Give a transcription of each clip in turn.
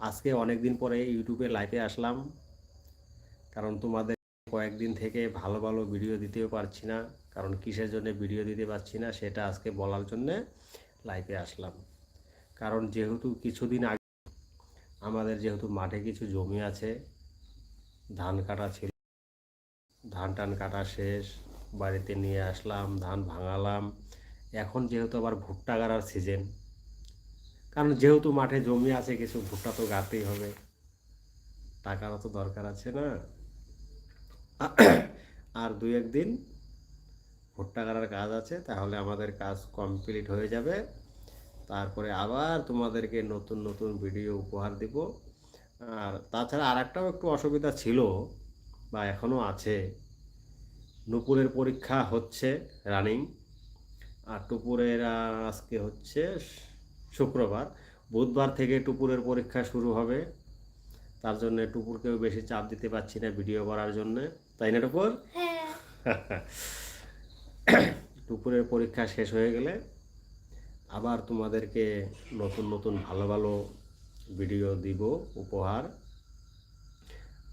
আজকে অনেক দিন পরে ইউটিউবে লাইভে আসলাম। কারণ তোমাদের কয়েকদিন থেকে ভালো ভালো ভিডিও দিতেও পারছি না। কারণ কিসের জন্য ভিডিও দিতে পারছি না সেটা আজকে বলার জন্যে লাইভে আসলাম। কারণ যেহেতু কিছুদিন আগে আমাদের যেহেতু মাঠে কিছু জমি আছে, ধান কাটা ছিল, ধান টান কাটা শেষ, বাড়িতে নিয়ে আসলাম, ধান ভাঙালাম। এখন যেহেতু আবার ভুট্টা গাড়ার সিজন কারণ যেহেতু মাঠে জমি আছে, কিছু ভুট্টা তো গাতেই হবে। টাকারও তো দরকার আছে না। আর দুই একদিন ভুট্টা গাড়ার কাজ আছে, তাহলে আমাদের কাজ কমপ্লিট হয়ে যাবে। তারপরে আবার তোমাদেরকে নতুন নতুন ভিডিও উপহার দিব। আর তাছাড়া আর একটাও একটু অসুবিধা ছিল বা এখনও আছে। নুপুরের পরীক্ষা হচ্ছে রানিং আর টুপুরের আজকে হচ্ছে শুক্রবার। বুধবার থেকে টুপুরের পরীক্ষা শুরু হবে। তার জন্য টুপুরকেও বেশি চাপ দিতে পারছি না ভিডিও করার জন্য। তাই না টুপুর? হ্যাঁ। টুপুরের পরীক্ষা শেষ হয়ে গেলে আবার তোমাদেরকে নতুন নতুন ভালো ভালো ভিডিও দিব উপহার।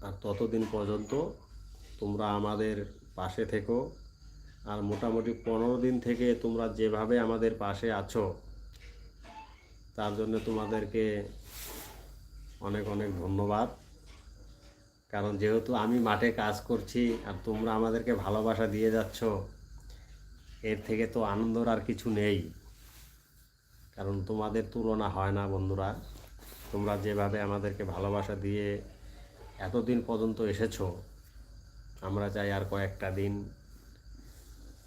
আর ততদিন পর্যন্ত তোমরা আমাদের পাশে থেকো। আর মোটামুটি পনেরো দিন থেকে তোমরা যেভাবে আমাদের পাশে আছো তার জন্য তোমাদেরকে অনেক অনেক ধন্যবাদ। কারণ যেহেতু আমি মাঠে কাজ করছি আর তোমরা আমাদেরকে ভালোবাসা দিয়ে যাচ্ছ, এর থেকে তো আনন্দর আর কিছু নেই। কারণ তোমাদের তুলনা হয় না বন্ধুরা। তোমরা যেভাবে আমাদেরকে ভালোবাসা দিয়ে এতদিন পর্যন্ত এসেছ, আমরা চাই আর কয়েকটা দিন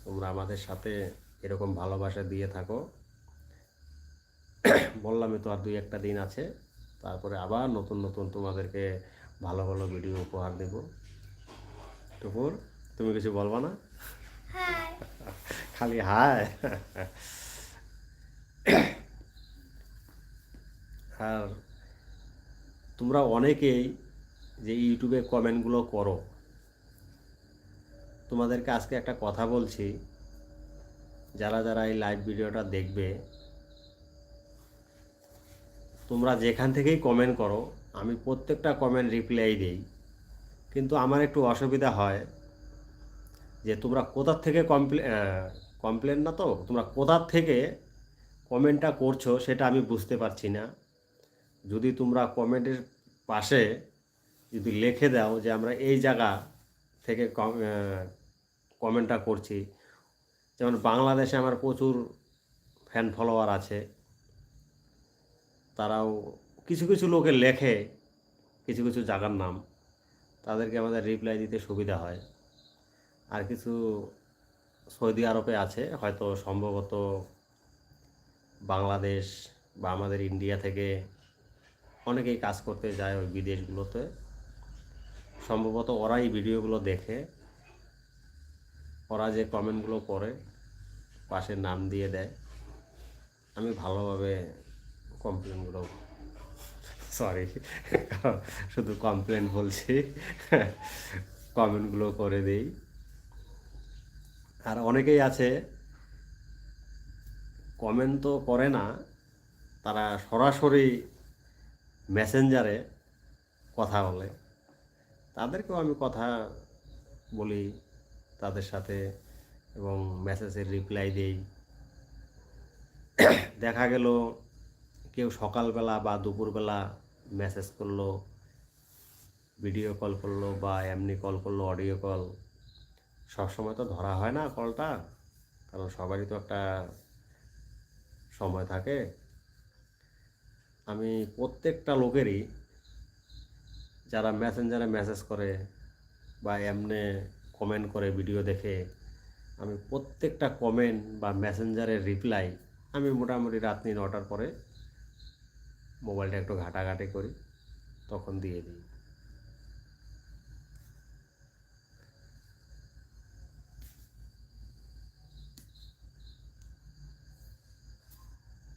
তোমরা আমাদের সাথে এরকম ভালোবাসা দিয়ে থাকো। বললামই তো আর দুই একটা দিন আছে। তারপরে আবার নতুন নতুন তোমাদেরকে ভালো ভালো ভিডিও উপহার দেব। টুপুর তুমি কিছু বলবা না? খালি হায় আর তোমরা অনেকেই যে ইউটিউবে কমেন্টগুলো করো তোমাদেরকে আজকে একটা কথা বলছি যারা যারা এই লাইভ ভিডিওটা দেখবে তোমরা যেখান থেকেই কমেন্ট করো, আমি প্রত্যেকটা কমেন্ট রিপ্লাই দিই। কিন্তু আমার একটু অসুবিধা হয় যে তোমরা কোথার থেকে কমপ্লে কমপ্লেন না তো, তোমরা কোথার থেকে কমেন্টটা করছ সেটা আমি বুঝতে পারছি না। যদি তোমরা কমেন্টের পাশে যদি লিখে দাও যে আমরা এই জায়গা থেকে কমেন্টটা করছি। যেমন বাংলাদেশে আমার প্রচুর ফ্যান ফলোয়ার আছে। তারাও কিছু কিছু লোকে লেখে, কিছু কিছু জায়গার নাম। তাদেরকে আমাদের রিপ্লাই দিতে সুবিধা হয়। আর কিছু সৌদি আরবে আছে, হয়তো সম্ভবত বাংলাদেশ বা আমাদের ইন্ডিয়া থেকে অনেকেই কাজ করতে যায় ওই বিদেশগুলোতে। সম্ভবত ওরাই ভিডিওগুলো দেখে, ওরা যে কমেন্টগুলো করে, পাশে নাম দিয়ে দেয়। আমি ভালোভাবে কমপ্লেনগুলো সরি শুধু কমপ্লেন বলছি। কমেন্টগুলো করে দিই। আর অনেকেই আছে কমেন্ট তো করে না, তারা সরাসরি মেসেঞ্জারে কথা বলে। তাদেরকেও আমি কথা বলি তাদের সাথে এবং মেসেজের রিপ্লাই দেই। দেখা গেল কেউ সকালবেলা বা দুপুরবেলা মেসেজ করল ভিডিও কল করল বা এমনি কল করল অডিও কল সবসময় তো ধরা হয় না কলটা কারণ সবারই তো একটা সময় থাকে। আমি প্রত্যেকটা লোকেরই যারা মেসেঞ্জারে মেসেজ করে বা এমনে কমেন্ট করে ভিডিও দেখে, আমি প্রত্যেকটা কমেন্ট বা মেসেঞ্জারের রিপ্লাই আমি মোটামুটি রাত্রি নটার পরে মোবাইলটা একটু ঘাটাঘাটি করি, তখন দিয়ে দিই।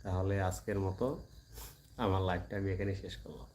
তাহলে আজকের মতো আমার লাইফটা আমি এখানে শেষ করলাম।